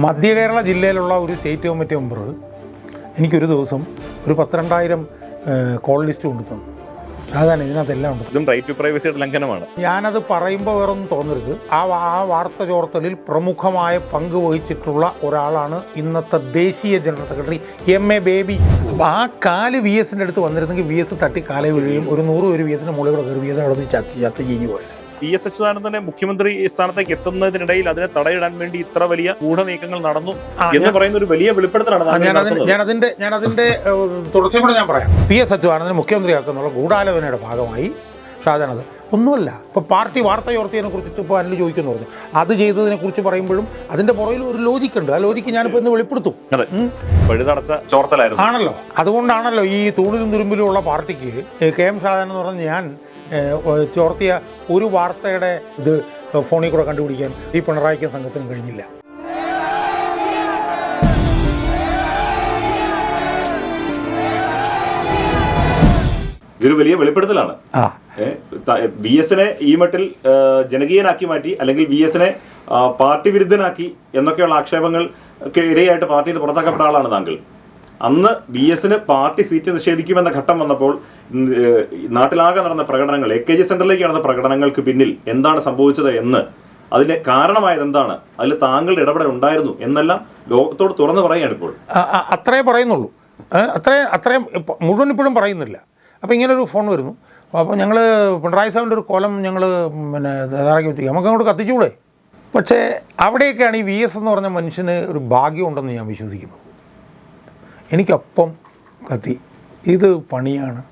മധ്യ കേരള ജില്ലയിലുള്ള ഒരു സ്റ്റേറ്റ് കമ്മിറ്റി മെമ്പർ എനിക്കൊരു ദിവസം ഒരു പന്ത്രണ്ടായിരം കോൾ ലിസ്റ്റ് കൊണ്ടു തന്നു അതാണ് ഇതിനകത്തെല്ലാം ഉണ്ട് ഇതും റൈറ്റ് ടു പ്രൈവസിയുടെ ലംഘനമാണ്. ഞാനത് പറയുമ്പോൾ വേറൊന്നും തോന്നരുത്. ആ ആ വാർത്ത ചോർത്തലിൽ പ്രമുഖമായ പങ്ക് വഹിച്ചിട്ടുള്ള ഒരാളാണ് ഇന്നത്തെ ദേശീയ general secretary M A Baby. അപ്പോൾ ആ കാൽ വി എസിന്റെ അടുത്ത് വന്നിരുന്നെങ്കിൽ വി എസ് തട്ടി കാലേ വീഴുകയും ഒരു നൂറ് പേര് വി എസിന്റെ മുകളിൽ കൂടെ കയറി വി എസ് അവിടെ ചത്ത് ചത്ത് ചെയ്യുമായിരുന്നു പി എസ് അച്യുതാനന്ദനെ മുഖ്യമന്ത്രി സ്ഥാനത്തേക്ക് എത്തുന്നതിനിടയിൽ അതിനെ തടയിടാൻ വേണ്ടി ഇത്ര വലിയ ഗൂഢനീക്കങ്ങൾ നടന്നു എന്ന് പറയുന്ന ഒരു വലിയ വെളിപ്പെടുത്തലാണ് ഞാൻ അതിന്റെ ഞാൻ അതിന്റെ തുടർച്ചയും കൂടെ ഞാൻ പറയാം. പി എസ് അച്യുതാനന്ദനെ മുഖ്യമന്ത്രിയാക്കുന്നുള്ള ഗൂഢാലോചനയുടെ ഭാഗമായി ഷാജാനത് ഒന്നുമല്ല. ഇപ്പോൾ പാർട്ടി വാർത്ത ചോർത്തിയതിനെ കുറിച്ചിട്ട് ഇപ്പോൾ അനിൽ ചോദിക്കുന്നു പറഞ്ഞു. അത് ചെയ്തതിനെ കുറിച്ച് പറയുമ്പോഴും അതിന്റെ പുറകിൽ ഒരു ലോജിക്ക് ഉണ്ട്. ആ ലോജിക്ക് ഞാനിപ്പോൾ ഇന്ന് വെളിപ്പെടുത്തും. അതെ. പഴുതടച്ച ചോർത്തലായിരുന്നു. ആണല്ലോ. അതുകൊണ്ടാണല്ലോ ഈ തൂണിലും തുരുമ്പിലും ഉള്ള പാർട്ടിക്ക് കെ എം ഷാജാൻ എന്ന് പറഞ്ഞ ഞാൻ ചോർത്തിയ ഒരു വാർത്തയുടെ ഇത് ഫോണിൽ കൂടെ കണ്ടുപിടിക്കാൻ ഈ പിണറായിക്ക് സംഘത്തിനും കഴിഞ്ഞില്ല. ഇതൊരു വലിയ വെളിപ്പെടുത്തലാണ്. ബി എസിനെ ഈ മട്ടിൽ ജനകീയനാക്കി മാറ്റി അല്ലെങ്കിൽ ബി എസിനെ പാർട്ടി വിരുദ്ധനാക്കി എന്നൊക്കെയുള്ള ആക്ഷേപങ്ങൾ ഇരയായിട്ട് പാർട്ടിയിൽ നിന്ന് പുറത്താക്കപ്പെട്ട ആളാണ് താങ്കൾ. അന്ന് ബി എസിന് പാർട്ടി സീറ്റ് നിഷേധിക്കുമെന്ന ഘട്ടം വന്നപ്പോൾ നാട്ടിലാകെ നടന്ന പ്രകടനങ്ങൾ എ കെ ജി സെന്ററിലേക്ക് നടന്ന പ്രകടനങ്ങൾക്ക് പിന്നിൽ എന്താണ് സംഭവിച്ചത് എന്ന് അതിന്റെ കാരണമായത് എന്താണ് അതിൽ താങ്കളുടെ ഇടപെടൽ ഉണ്ടായിരുന്നു എന്നെല്ലാം ലോകത്തോട് തുറന്നു പറയുകയാണ് ഇപ്പോൾ. അത്രേ പറയുന്നുള്ളൂ. അത്രേ അത്രേ അത്രയും മുഴുവൻ ഇപ്പോഴും പറയുന്നില്ല. അപ്പോൾ ഇങ്ങനെ ഒരു ഫോൺ വരുന്നു. അപ്പോൾ ഞങ്ങൾ പിണറായി സാറിന്റെ ഒരു കോലം ഞങ്ങൾ പിന്നെ തയ്യാറാക്കി വെച്ചിരിക്കുക നമുക്ക് അങ്ങോട്ട് കത്തിച്ചുകൂടെ? പക്ഷേ അവിടെയൊക്കെയാണ് ഈ വി എസ് എന്ന് പറഞ്ഞ മനുഷ്യന് ഒരു ഭാഗ്യമുണ്ടെന്ന് ഞാൻ വിശ്വസിക്കുന്നത് എനിക്കപ്പം കത്തി. ഇത് പണിയാണ്.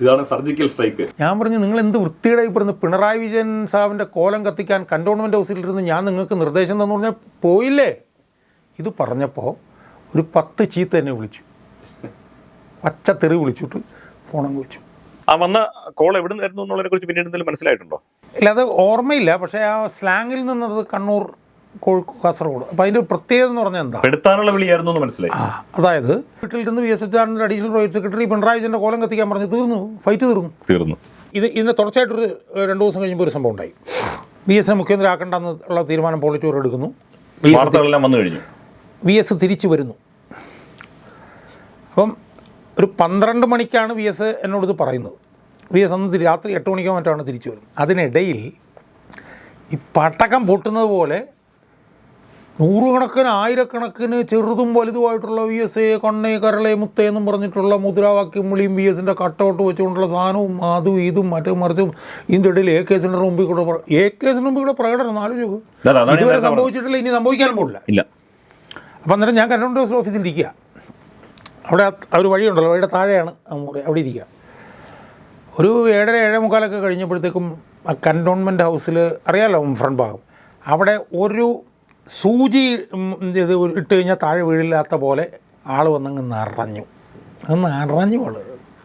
ഇതാണ് സർജിക്കൽ സ്ട്രൈക്ക്. ഞാൻ പറഞ്ഞു നിങ്ങൾ എന്ത് വൃത്തിയുടെ ഈ പിണറായി വിജയൻ സാബിന്റെ കോലം കത്തിക്കാൻ കണ്ടോൺമെന്റ് ഹൗസിലിരുന്ന് ഞാൻ നിങ്ങൾക്ക് നിർദ്ദേശം തന്നു പറഞ്ഞാൽ പോയില്ലേ? ഇത് പറഞ്ഞപ്പോൾ ഒരു പത്ത് ചീത്ത എന്നെ വിളിച്ചു. പച്ച തെറി വിളിച്ചിട്ട് ഫോണങ്ങ് വെച്ചു. ആ വന്ന കോൾ എവിടെ നിന്നായിരുന്നു എന്നുള്ളതിനെ കുറിച്ച് പിന്നീട് എന്തെങ്കിലും മനസ്സിലായിട്ടുണ്ടോ? ഇല്ല അത് ഓർമ്മയില്ല. പക്ഷേ ആ സ്ലാങ്ങിൽ നിന്നത് കണ്ണൂർ കാസർഗോഡ്. അപ്പോൾ അതിന്റെ പ്രത്യേകത എന്ന് പറഞ്ഞാൽ എന്താ? എടുത്താനുള്ള വിളിയായിരുന്നു എന്ന് മനസ്സിലായി. അതായത് വീട്ടിൽ നിന്ന് വി എസ് എച്ച് ആറിന്റെ അഡീഷണൽ പ്രൈവറ്റ് സെക്രട്ടറി പിണറായി വിജയന്റെ കോലം കത്തിക്കാൻ പറഞ്ഞു തീർന്നു. ഫൈറ്റ് തീർന്നു. തീർന്നു. ഇത് ഇതിന്റെ തുടർച്ചയായിട്ടൊരു രണ്ട് ദിവസം കഴിയുമ്പോൾ ഒരു സംഭവം ഉണ്ടായി. വി എസിനെ മുഖ്യമന്ത്രി ആക്കേണ്ടെന്നുള്ള തീരുമാനം പോളിറ്റോർ എടുക്കുന്നു. വാർത്തകളെല്ലാം വന്നു കഴിഞ്ഞു. വി എസ് തിരിച്ചു വരുന്നു. അപ്പം ഒരു പന്ത്രണ്ട് മണിക്കാണ് വി എസ് എന്നോട് ഇത് പറയുന്നത്. വി എസ് അന്ന് രാത്രി എട്ട് മണിക്കോ മറ്റാണ് തിരിച്ചു വരുന്നത്. അതിനിടയിൽ ഈ പട്ടക്കം പൊട്ടുന്നത് പോലെ നൂറുകണക്കിന് ആയിരക്കണക്കിന് ചെറുതും വലുതുമായിട്ടുള്ള വി എസ് എ കണ്ണേ കരളെ മുത്തേ എന്നും പറഞ്ഞിട്ടുള്ള മുദ്രാവാക്യം വിളിയും വി എസിന്റെ കട്ടൗട്ട് വെച്ചുകൊണ്ടുള്ള സാധനവും അതും ഇതും മറ്റും മറിച്ചും ഇതിന്റെ ഇടയിൽ എ കെ സിന്റെ മുമ്പിൽ കൂടെ എ കെ സിന്റെ മുമ്പിൽ കൂടെ പ്രകടനം ആലോചിച്ചു ഇതുവരെ സംഭവിച്ചിട്ടില്ല ഇനി സംഭവിക്കാനും പോകില്ല ഇല്ല. അപ്പം അന്നേരം ഞാൻ കരണ്ട് ഹൗസ് ഓഫീസിൽ ഇരിക്കുക. അവിടെ ഒരു വഴിയുണ്ടല്ലോ വഴിയുടെ താഴെയാണ് ആ മുറി അവിടെ ഇരിക്കുക. ഒരു ഏഴര ഏഴേ മുക്കാലൊക്കെ കഴിഞ്ഞപ്പോഴത്തേക്കും ആ കന്റോൺമെന്റ് ഹൗസിൽ അറിയാമല്ലോ ഫ്രണ്ട് ഭാഗം. അവിടെ ഒരു സൂചി ഇത് ഇട്ട് കഴിഞ്ഞാൽ താഴെ വീഴില്ലാത്ത പോലെ ആൾ വന്നങ്ങ് നിറഞ്ഞു. അങ്ങ് നിറഞ്ഞു ആൾ.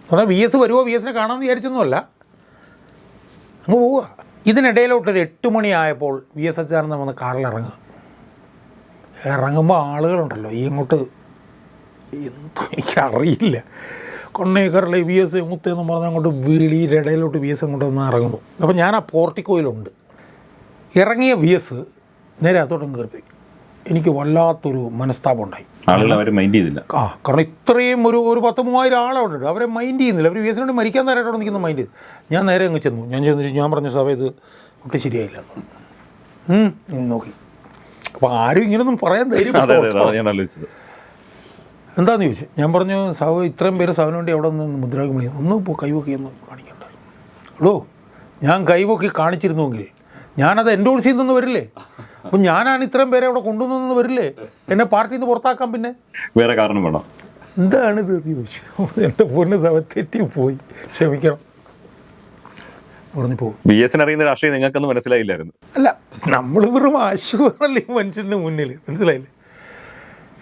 പറഞ്ഞാൽ വി എസ് വരുമോ വി എസിനെ കാണാമെന്ന് വിചാരിച്ചൊന്നുമല്ല. അങ്ങ് പോവുക. ഇതിനിടയിലോട്ടൊരു എട്ട് മണിയായപ്പോൾ വി എസ് അച്ഛാനന്ദ വന്ന് കാറിൽ ഇറങ്ങുക. ഇറങ്ങുമ്പോൾ ആളുകളുണ്ടല്ലോ. ഈ അങ്ങോട്ട് എന്തോ എനിക്കറിയില്ല. കൊണ്ണേക്കറിലെ വി എസ് മുത്തെന്ന് പറഞ്ഞ് അങ്ങോട്ട് വീളിയുടെ ഇടയിലോട്ട് വി എസ് അങ്ങോട്ട് വന്ന് ഇറങ്ങുന്നു. അപ്പോൾ ഞാൻ ആ പോർട്ടിക്കോയിലുണ്ട്. ഇറങ്ങിയ വി എസ് നേരെ അതോടൊന്ന് കയറിപ്പോയി. എനിക്ക് വല്ലാത്തൊരു മനസ്താപം ഉണ്ടായി. മൈൻഡ് ചെയ്തില്ല. ആ കാരണം ഇത്രയും ഒരു ഒരു പത്ത് മൂവായിരം ആളവിടെ ഉണ്ട് അവരെ മൈൻഡ് ചെയ്യുന്നില്ല. അവർ വി എസിനോട് മരിക്കാൻ നേരമായിട്ട് നിൽക്കുന്ന മൈൻഡ് ഞാൻ നേരെ അങ്ങ് ചെന്നു. ഞാൻ ചെന്നിട്ട് ഞാൻ പറഞ്ഞ സഭ ഇത് ഒട്ടും ശരിയായില്ല. നോക്കി. അപ്പോൾ ആരും ഇങ്ങനൊന്നും പറയാൻ ധൈര്യം എന്താന്ന് ചോദിച്ചു? ഞാൻ പറഞ്ഞു സൗ ഇത്രയും പേര് സൗന് വേണ്ടി അവിടെ നിന്ന് വിളിക്കുന്നു ഒന്ന് ഇപ്പോൾ കൈവൊക്കെ ഒന്ന് കാണിക്കണ്ട. എടോ ഞാൻ കൈവൊക്കി കാണിച്ചിരുന്നുവെങ്കിൽ ഞാനത് എൻഡോഴ്സ് ചെയ്യുന്നെന്ന് വരില്ലേ? അപ്പം ഞാനാണ് ഇത്രയും പേരെ അവിടെ കൊണ്ടുവന്നു വരില്ലേ? എന്നെ പാർട്ടിയിൽ നിന്ന് പുറത്താക്കാം പിന്നെ? വേറെ കാരണം വേണം. എന്താണിത് എന്റെ പൊന്ന് തെറ്റി പോയി. ക്ഷമിക്കണം. ബി അറിയുന്ന രാഷ്ട്രീയം നിങ്ങൾക്കൊന്നും മനസ്സിലായില്ലായിരുന്നു. അല്ല നമ്മൾ വെറും ആശുപത്രിയല്ലേ ഈ മനുഷ്യന്റെ മുന്നിൽ മനസ്സിലായില്ലേ?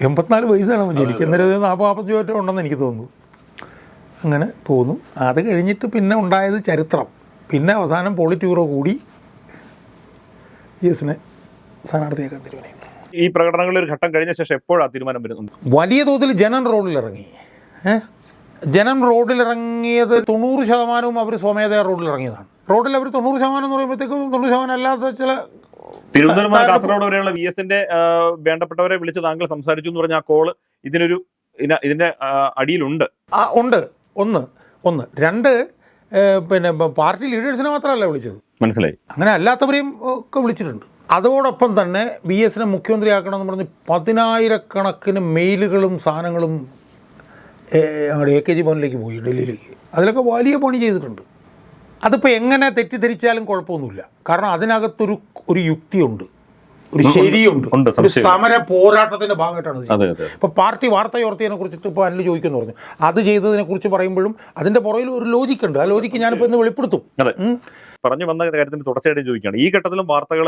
എൺപത്തിനാല് വയസ്സാണ് മനുഷ്യൻ എനിക്ക് അന്നേരം നാൽപ്പത് നാൽപ്പത്തഞ്ച് വറ്റം ഉണ്ടെന്ന് എനിക്ക് തോന്നുന്നു. അങ്ങനെ പോന്നു അത് കഴിഞ്ഞിട്ട് പിന്നെ ഉണ്ടായത് ചരിത്രം. പിന്നെ അവസാനം പോളിറ്റ്യൂറോ കൂടി എസിനെ സ്ഥാനാർത്ഥിയാക്കാൻ തീരുമാനിക്കും ഈ പ്രകടനങ്ങളിൽ ഒരു ഘട്ടം കഴിഞ്ഞ ശേഷം എപ്പോഴാണ് തീരുമാനം വരുന്നത്? വലിയ തോതിൽ ജനം റോഡിലിറങ്ങി. ജനം റോഡിലിറങ്ങിയത് തൊണ്ണൂറ് ശതമാനവും അവർ സ്വമേധയാ റോഡിലിറങ്ങിയതാണ്. റോഡിൽ അവർ തൊണ്ണൂറ് ശതമാനം എന്ന് പറയുമ്പോഴത്തേക്കും തൊണ്ണൂറ് ശതമാനം അല്ലാത്ത ചില തിരുവനന്തപുരം കാസർഗോഡ് വരെയുള്ള വി എസിന്റെ വേണ്ടപ്പെട്ടവരെ വിളിച്ച് താങ്കൾ സംസാരിച്ചു എന്ന് പറഞ്ഞ ആ കോൾ ഇതിനൊരു ഇതിന്റെ അടിയിലുണ്ട്. ആ ഉണ്ട്. ഒന്ന് ഒന്ന്. രണ്ട് പിന്നെ പാർട്ടി ലീഡേഴ്സിനെ മാത്രമല്ല വിളിച്ചത്. മനസ്സിലായി. അങ്ങനെ അല്ലാത്തവരെയും ഒക്കെ വിളിച്ചിട്ടുണ്ട്. അതോടൊപ്പം തന്നെ ബി എസിനെ മുഖ്യമന്ത്രിയാക്കണമെന്ന് പറഞ്ഞ് പതിനായിരക്കണക്കിന് മെയിലുകളും സാധനങ്ങളും ഞങ്ങളുടെ എ കെ ജി ഭവനിലേക്ക് പോയി ഡൽഹിയിലേക്ക്. അതിലൊക്കെ വലിയ പണി ചെയ്തിട്ടുണ്ട്. അതിപ്പോൾ എങ്ങനെ തെറ്റിദ്ധരിച്ചാലും കുഴപ്പമൊന്നുമില്ല. കാരണം അതിനകത്തൊരു ഒരു യുക്തിയുണ്ട്. ഒരു ശരിയുണ്ട് ഒരു. സമര പോരാട്ടത്തിന്റെ ഭാഗമായിട്ടാണ് ഇപ്പൊ പാർട്ടി വാർത്ത ചോർത്തിയതിനെ കുറിച്ചിട്ട് ഇപ്പോൾ അനിൽ ചോദിക്കുന്നു പറഞ്ഞു. അത് ചെയ്തതിനെ കുറിച്ച് പറയുമ്പോഴും അതിന്റെ പുറകിൽ ഒരു ലോജിക്ക് ഉണ്ട്. ആ ലോജിക്ക് ഞാനിപ്പോൾ ഇന്ന് വെളിപ്പെടുത്തും. പറഞ്ഞു വന്ന കാര്യത്തിന് തുടർച്ചയായിട്ട് ചോദിക്കുകയാണ്. ഈ ഘട്ടത്തിലും വാർത്തകൾ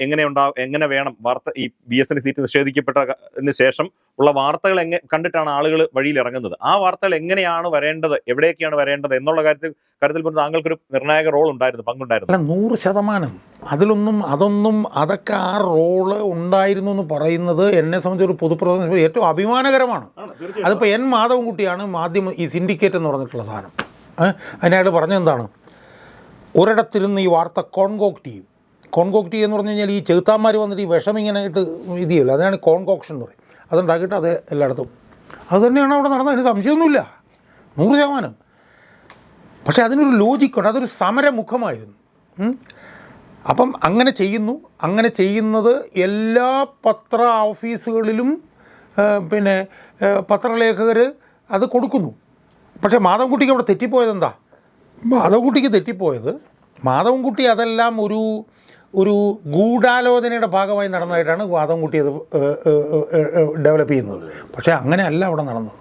എങ്ങനെ ഉണ്ടാ എങ്ങനെ വേണം? വാർത്ത ഈ ബി എസ് എൻ സീറ്റ് നിഷേധിക്കപ്പെട്ടതിന് ശേഷം ഉള്ള വാർത്തകൾ എങ്ങനെ കണ്ടിട്ടാണ് ആളുകൾ വഴിയിൽ ഇറങ്ങുന്നത്. ആ വാർത്തകൾ എങ്ങനെയാണ് വരേണ്ടത്? എവിടെയൊക്കെയാണ് വരേണ്ടത്? എന്നുള്ള കാര്യത്തിൽ കാര്യത്തിൽ പോലും താങ്കൾക്കൊരു നിർണായക റോൾ ഉണ്ടായിരുന്നു പങ്കുണ്ടായിരുന്നു. നൂറ് ശതമാനം. അതിലൊന്നും അതൊന്നും അതൊക്കെ ആ റോൾ ഉണ്ടായിരുന്നു എന്ന് പറയുന്നത് എന്നെ സംബന്ധിച്ച് ഒരു പൊതുപ്രവർത്തന ഏറ്റവും അഭിമാനകരമാണ്. അതിപ്പോൾ എൻ മാധവൻകുട്ടിയാണ് മാധ്യമ ഈ സിൻഡിക്കേറ്റ് എന്ന് പറഞ്ഞിട്ടുള്ള സാധനം. അതിനയാൾ പറഞ്ഞെന്താണ് ഒരിടത്തിരുന്ന് ഈ വാർത്ത കോൺകോക്ട് ചെയ്യും കോൺകോക്ട് എന്ന് പറഞ്ഞു കഴിഞ്ഞാൽ ഈ ചെകുത്താന്മാർ വന്നിട്ട് ഈ വിഷം ഇങ്ങനെ ഇട്ട് ഇത് അതാണ് കോൺകോക്ഷൻ എന്ന് പറയും. അതുണ്ടാക്കിയിട്ട് അത് എല്ലായിടത്തും. അത് തന്നെയാണ് അവിടെ നടന്നത്. അതിന് സംശയമൊന്നുമില്ല. നൂറ് ശതമാനം. പക്ഷേ അതിനൊരു ലോജിക്കുണ്ട്. അതൊരു സമരമുഖമായിരുന്നു. അപ്പം അങ്ങനെ ചെയ്യുന്നു. അങ്ങനെ ചെയ്യുന്നത് എല്ലാ പത്ര ഓഫീസുകളിലും പിന്നെ പത്രലേഖകർ അത് കൊടുക്കുന്നു. പക്ഷേ മാധവൻകുട്ടിക്ക് അവിടെ തെറ്റിപ്പോയത് എന്താ മാധവൻകുട്ടിക്ക് തെറ്റിപ്പോയത്. മാധവൻകുട്ടി അതെല്ലാം ഒരു ഒരു ഗൂഢാലോചനയുടെ ഭാഗമായി നടന്നതായിട്ടാണ് മാധവൻകുട്ടി അത് ഡെവലപ്പ് ചെയ്യുന്നത്. പക്ഷേ അങ്ങനെയല്ല അവിടെ നടന്നത്.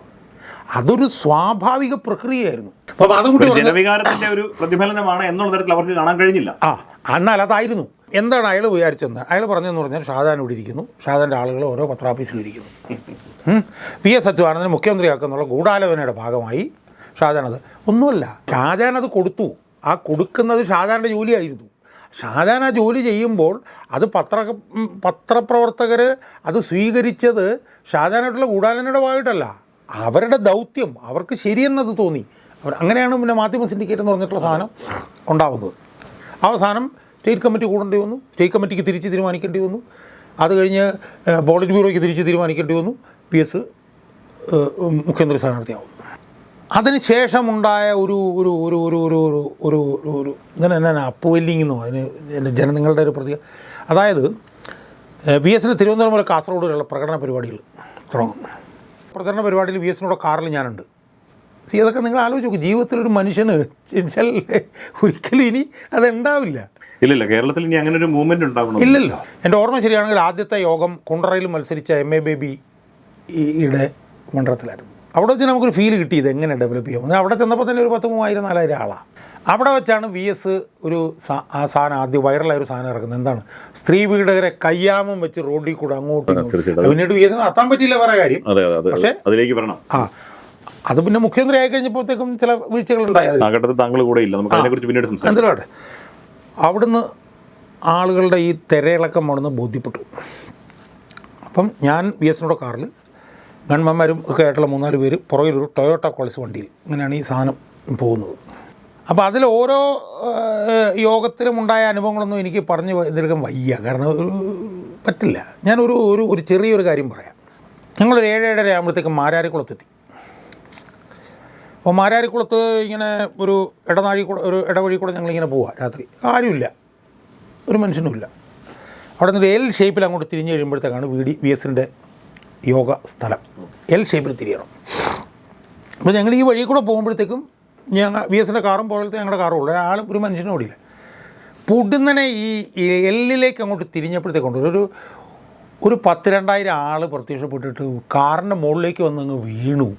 അതൊരു സ്വാഭാവിക പ്രക്രിയയായിരുന്നു. അപ്പോൾ മാധവൻകുട്ടി ജനവികാരത്തിന്റെ ഒരു പ്രതിഫലനമാണ് എന്നുള്ള തരത്തിൽ അവർക്ക് കാണാൻ കഴിഞ്ഞില്ല. ആ എന്നാൽ അതായിരുന്നു. എന്താണ് അയാൾ വിചാരിച്ചെന്ന് അയാൾ പറഞ്ഞതെന്ന് പറഞ്ഞാൽ ഷാജാൻ ഇവിടെ ഇരിക്കുന്നു. ഷാജാന്റെ ആളുകൾ ഓരോ പത്രാഫീസിലിരിക്കുന്നു. പി എസ് അച്യുതാനന്ദനെ മുഖ്യമന്ത്രിയാക്കുന്നുള്ള ഗൂഢാലോചനയുടെ ഭാഗമായി ഷാജാൻ അത് ഒന്നുമല്ല ഷാജാൻ അത് കൊടുത്തു. ആ കൊടുക്കുന്നത് ഷാജാന്റെ ജോലിയായിരുന്നു. ഷാജാൻ ആ ജോലി ചെയ്യുമ്പോൾ അത് പത്ര പത്രപ്രവർത്തകർ അത് സ്വീകരിച്ചത് ഷാജാനായിട്ടുള്ള ഗൂഢാലോചനയുടെ ഭാഗമായിട്ടല്ല. അവരുടെ ദൗത്യം അവർക്ക് ശരിയെന്നത് തോന്നി. അവർ അങ്ങനെയാണ് പിന്നെ മാധ്യമ സിൻഡിക്കേറ്റ് എന്ന് പറഞ്ഞിട്ടുള്ള സാധനം ഉണ്ടാവുന്നത്. അവസാനം സ്റ്റേറ്റ് കമ്മിറ്റി കൂടേണ്ടി വന്നു. സ്റ്റേറ്റ് കമ്മിറ്റിക്ക് തിരിച്ച് തീരുമാനിക്കേണ്ടി വന്നു. അത് കഴിഞ്ഞ് പോളിറ്റ് ബ്യൂറോയ്ക്ക് തിരിച്ച് തീരുമാനിക്കേണ്ടി വന്നു. പി എസ് മുഖ്യമന്ത്രി സ്ഥാനാർത്ഥിയാവും അതിനുശേഷമുണ്ടായ ഒരു ഒരു ഒരു ഒരു ഒരു ഒരു ഒരു ഒരു ഒരു ഇതിന് എന്നാ അപ്പുവെല്ലിങ് എന്നോ അതിന് എന്റെ ജനങ്ങളുടെ ഒരു പ്രതി അതായത് ബി എസിന് തിരുവനന്തപുരം മുതൽ കാസർഗോഡ് വരെയുള്ള പ്രകടന പരിപാടികൾ തുടങ്ങും. പ്രചരണ പരിപാടിയിൽ ബി എസിനോട് കാറിൽ ഞാനുണ്ട്. സി അതൊക്കെ നിങ്ങൾ ആലോചിച്ച് നോക്കും. ജീവിതത്തിൽ ഒരു മനുഷ്യന് ഒരിക്കലും ഇനി അത് ഉണ്ടാവില്ല ഇല്ലല്ലോ കേരളത്തിൽ ഇനി അങ്ങനെ ഒരു മൂവ്മെന്റ് ഉണ്ടാവണം ഇല്ലല്ലോ. എന്റെ ഓർമ്മ ശരിയാണെങ്കിൽ ആദ്യത്തെ യോഗം കുണ്ടറയിൽ മത്സരിച്ച എം എ ബേബി യുടെ മണ്ഡലത്തിലായിരുന്നു. അവിടെ വെച്ച് നമുക്കൊരു ഫീൽ കിട്ടി ഇത് എങ്ങനെ ഡെവലപ്പ് ചെയ്യും? അവിടെ ചെന്നപ്പോൾ തന്നെ ഒരു പത്ത് മൂവായിരം നാലായിരം ആളാണ് അവിടെ വെച്ചാണ് വി എസ് ഒരു ആ സാധനം ആദ്യം വൈറലായ ഒരു സാധനം ഇറക്കുന്നത്. എന്താണ്? സ്ത്രീ പീഡകരെ കയ്യാമം വെച്ച് റോഡിൽ കൂടെ അങ്ങോട്ടും പിന്നീട് വി എസിന് എത്താൻ പറ്റിയില്ല വേറെ കാര്യം. പക്ഷേ- അതിലേക്ക് വരണം. ആ അത് പിന്നെ മുഖ്യമന്ത്രി ആയി കഴിഞ്ഞപ്പോഴത്തേക്കും ചില വീഴ്ചകൾ ഉണ്ടായത് താങ്കൾ കൂടെ ഇല്ല. നമുക്ക് അതിനെക്കുറിച്ച് പിന്നീട് സംസാരിക്കാം. അവിടുന്ന് ആളുകളുടെ ഈ തിരയിളക്കം അവിടുന്ന് ബോധ്യപ്പെട്ടു. അപ്പം ഞാൻ വി എസിനോട് കാറിൽ ഗൺമാന്മാരും ഒക്കെ ആയിട്ടുള്ള മൂന്നാൽ പേര് പുറകിലൊരു ടൊയോട്ട കോളേജ് വണ്ടിയിൽ. ഇങ്ങനെയാണ് ഈ സാധനം പോകുന്നത്. അപ്പോൾ അതിൽ ഓരോ യോഗത്തിലും ഉണ്ടായ അനുഭവങ്ങളൊന്നും എനിക്ക് പറഞ്ഞു ഇതിലകം വയ്യ. കാരണം പറ്റില്ല. ഞാനൊരു ഒരു ഒരു ചെറിയൊരു കാര്യം പറയാം. ഞങ്ങളൊരു ഏഴ് ഏഴര ആകുമ്പോഴത്തേക്കും മാരാരിക്കുളത്തെത്തി. അപ്പോൾ മാരാരിക്കുളത്ത് ഇങ്ങനെ ഒരു ഇടനാഴി കൂടെ ഒരു ഇടവഴി കൂടെ ഞങ്ങളിങ്ങനെ പോവാം രാത്രി. ആരുമില്ല. ഒരു മനുഷ്യനുമില്ല. അവിടെ നിന്ന് എൽ ഷേപ്പിൽ അങ്ങോട്ട് തിരിഞ്ഞു കഴിയുമ്പോഴത്തേക്കാണ് വി ഡി വി എസിന്റെ യോഗ സ്ഥലം എൽ ഷേപ്പിൽ തിരിയണം. അപ്പോൾ ഞങ്ങൾ ഈ വഴിയിൽ കൂടെ പോകുമ്പോഴത്തേക്കും ഞങ്ങൾ വി എസിന്റെ കാറും പോലത്തെ ഞങ്ങളുടെ കാറും ഉള്ളു. ഒരാളും ഒരു മനുഷ്യനും ഓടിയില്ല. പൊടുന്നനെ ഈ എല്ലിലേക്ക് അങ്ങോട്ട് തിരിഞ്ഞപ്പോഴത്തേക്കുണ്ട്. ഒരു ഒരു പത്ത് രണ്ടായിരം ആൾ പ്രത്യക്ഷപ്പെട്ടിട്ട് കാറിന്റെ മുകളിലേക്ക് വന്ന് അങ്ങ് വീണു.